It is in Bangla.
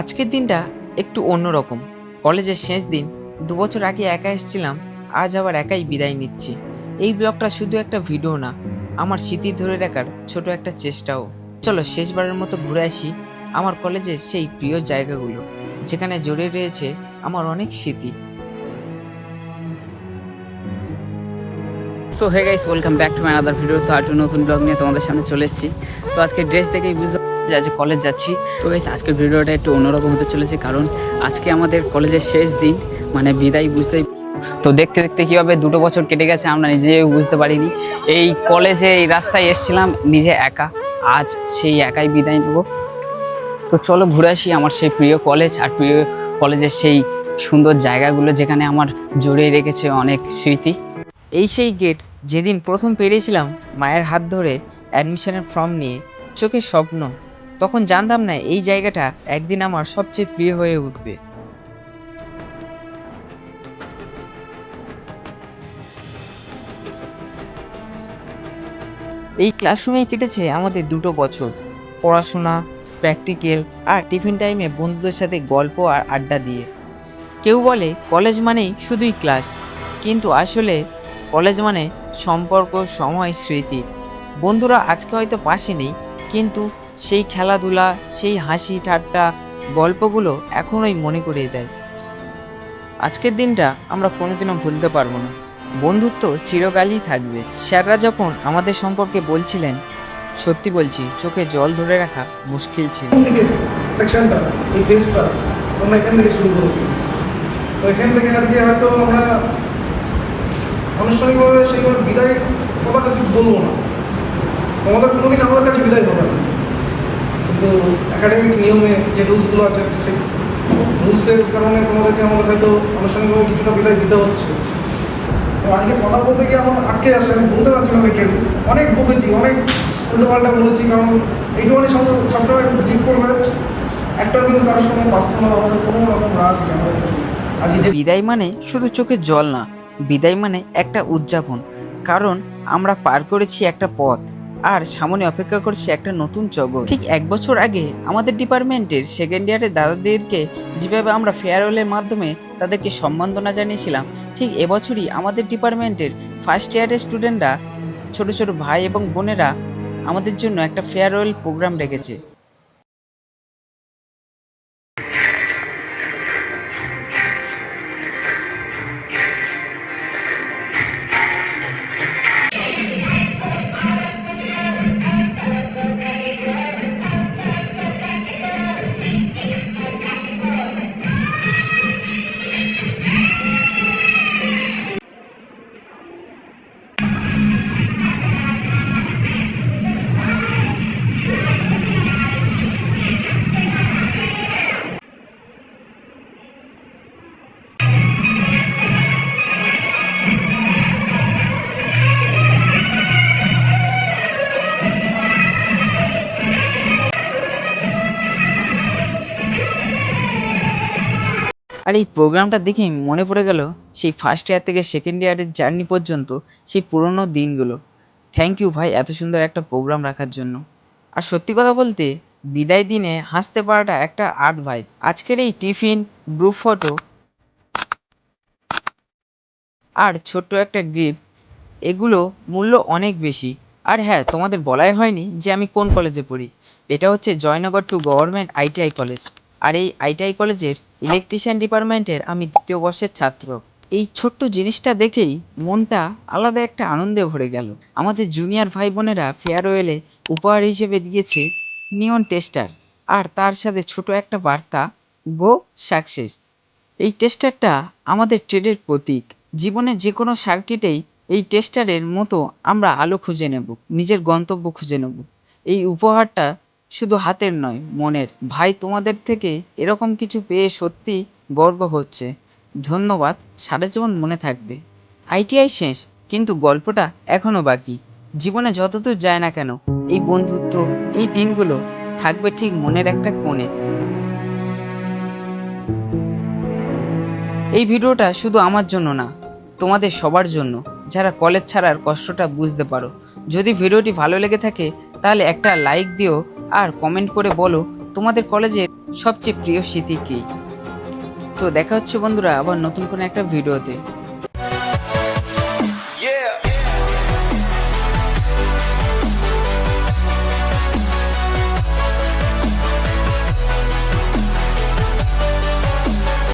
আজকের দিনটা একটু অন্যরকম কলেজের শেষ দিন, দু বছর আগে একা এসেছিলাম, আজ আবার একাই বিদায় নিচ্ছি। এই ব্লগটা শুধু একটা ভিডিও না, আমার স্মৃতি ধরে রাখার ছোট একটা চেষ্টাও। চলো শেষবারের মতো ঘুরে আসি আমার কলেজের সেই প্রিয় জায়গাগুলো, যেখানে জড়িয়ে রয়েছে আমার অনেক স্মৃতি। So hey guys welcome back to my other video তো আর নতুন ব্লগ নিয়ে তোমাদের সামনে চলে এসেছি। তো আজকে ড্রেস দেখেই বুঝতে আজ কলেজ যাচ্ছি। তো গাইস আজকের ভিডিওটা একটু অন্যরকম হতে চলেছে কারণ আজকে আমাদের কলেজের শেষ দিন মানে বিদায় বুঝতেই তো দেখতে দেখতে কীভাবে দুটো বছর কেটে গেছে আমরা নিজেও বুঝতে পারিনি। এই কলেজে, এই রাস্তায় এসেছিলাম, নিজে একা। আজ সেই একাই বিদায় নেব। তো চলো ঘুরে আসি আমার সেই প্রিয় কলেজ আর প্রিয় কলেজের সেই সুন্দর জায়গাগুলো যেখানে আমার জড়িয়ে রেখেছে অনেক স্মৃতি। এই সেই গেট যেদিন প্রথম পেরিয়েছিলাম, মায়ের হাত ধরে অ্যাডমিশনের ফর্ম নিয়ে চোখে স্বপ্ন। তখন জানতাম না এই জায়গাটা একদিন আমার সবচেয়ে প্রিয় হয়ে উঠবে। এই ক্লাসরুমেই কেটেছে আমাদের দুটো বছর, পড়াশোনা, প্র্যাকটিক্যাল আর টিফিন টাইমে বন্ধুদের সাথে গল্প আর আড্ডা দিয়ে। কেউ বলে কলেজ মানেই শুধুই ক্লাস, কিন্তু আসলে কলেজ মানে সম্পর্ক, সময়, স্মৃতি। বন্ধুরা আজকে হয়তো পাশে নেই, কিন্তু সেই খেলাধুলা, সেই হাসি ঠাট্টা গল্পগুলো এখনোই মনে করিয়ে দেয়। আজকের দিনটা আমরা কোনোদিনও ভুলতে পারব না। বন্ধুত্ব চিরকালই থাকবে। স্যাররা যখন আমাদের সম্পর্কে বলছিলেন, সত্যি বলছি, চোখে জল ধরে রাখা মুশকিল ছিল। আমরা আমরা আনুষ্ঠানিকভাবে সেইভাবে বিদায় কথাটা বলব না। তোমাদের কোনোদিন আমাদের কাছে বিদায় হবে না। একাডেমিক নিয়মে যে রুলসগুলো আছে, সেই রুলসের কারণে তোমাদেরকে আমাদের হয়তো আনুষ্ঠানিকভাবে কিছুটা বিদায় দিতে হচ্ছে। তো আজকে কথা বলতে গিয়ে আমার আটকে আসছে আমি বলতে পারছি না লিটারেলি অনেক বকেছি, অনেক উল্টোপাল্টা বলেছি, কারণ এইটুখানি সব, সবসময় ডিপ করবে। একটাও কিন্তু কারোর সঙ্গে পার্সোনাল আমাদের কোনো রকম রাগ বিদায় মানে শুধু চোখে জল না, বিদায় মানে একটা উদযাপন। কারণ আমরা পার করেছি একটা পথ। আর সামনে অপেক্ষা করছে একটা নতুন জগৎ। ঠিক এক বছর আগে আমাদের ডিপার্টমেন্টের সেকেন্ড ইয়ারের দাদাদেরকে যেভাবে আমরা ফেয়ারওয়েলের মাধ্যমে তাদেরকে সম্মাননা জানিয়েছিলাম, ঠিক এবছরই আমাদের ডিপার্টমেন্টের ফার্স্ট ইয়ারের স্টুডেন্টরা ছোট ছোট ভাই এবং বোনেরা আমাদের জন্য একটা ফেয়ারওয়েল প্রোগ্রাম রেখেছে। আর, এই প্রোগ্রামটা দেখেই মনে পড়ে গেল সেই ফার্স্ট ইয়ার থেকে সেকেন্ড ইয়ারের জার্নি পর্যন্ত সেই পুরোনো দিনগুলো। থ্যাংক ইউ ভাই এত সুন্দর একটা প্রোগ্রাম রাখার জন্য। আর সত্যি কথা বলতে, বিদায় দিনে হাসতে পারাটা একটা আর্ট ভাই আজকের এই টিফিন গ্রুপ ফটো আর ছোট্ট একটা গিফট এগুলো মূল্য অনেক বেশি। আর হ্যাঁ তোমাদের বলাই হয়নি যে আমি কোন কলেজে পড়ি। এটা হচ্ছে Jaynagar two government ITI college আর এই আইটিআই কলেজের ইলেকট্রিশিয়ান ডিপার্টমেন্টের আমি দ্বিতীয় বর্ষের ছাত্র। এই ছোট্ট জিনিসটা দেখেই মনটা আলাদা একটা আনন্দে ভরে গেল। আমাদের জুনিয়র ভাই বোনেরা ফেয়ারওয়েলে উপহার হিসেবে দিয়েছে নিয়ন টেস্টার আর তার সাথে ছোট একটা বার্তা গো সাকসেস এই টেস্টারটা আমাদের ট্রেডের প্রতীক। জীবনে যে কোনো সার্কিটেই এই টেস্টারের মতো আমরা আলো খুঁজে নেব, নিজের গন্তব্য খুঁজে নেব। এই উপহারটা শুধু হাতের নয়, মনের। ভাই, তোমাদের থেকে এরকম কিছু পেয়ে সত্যি গর্ব হচ্ছে। ধন্যবাদ, সারা জীবন মনে থাকবে। আইটিআই শেষ, কিন্তু গল্পটা এখনও বাকি। জীবনে যতদূর যায় না কেন, এই বন্ধুত্ব, এই দিনগুলো থাকবে ঠিক মনের একটা কোণে। এই ভিডিওটা শুধু আমার জন্য না, তোমাদের সবার জন্য। যারা কলেজ ছাড়ার কষ্টটা বুঝতে পারো। যদি ভিডিওটি ভালো লেগে থাকে, তাহলে একটা লাইক দিও আর কমেন্ট করে বলো, তোমাদের কলেজের সবচেয়ে প্রিয় স্মৃতি কী? তো দেখা হচ্ছে বন্ধুরা আবার নতুন কোনো একটা ভিডিওতে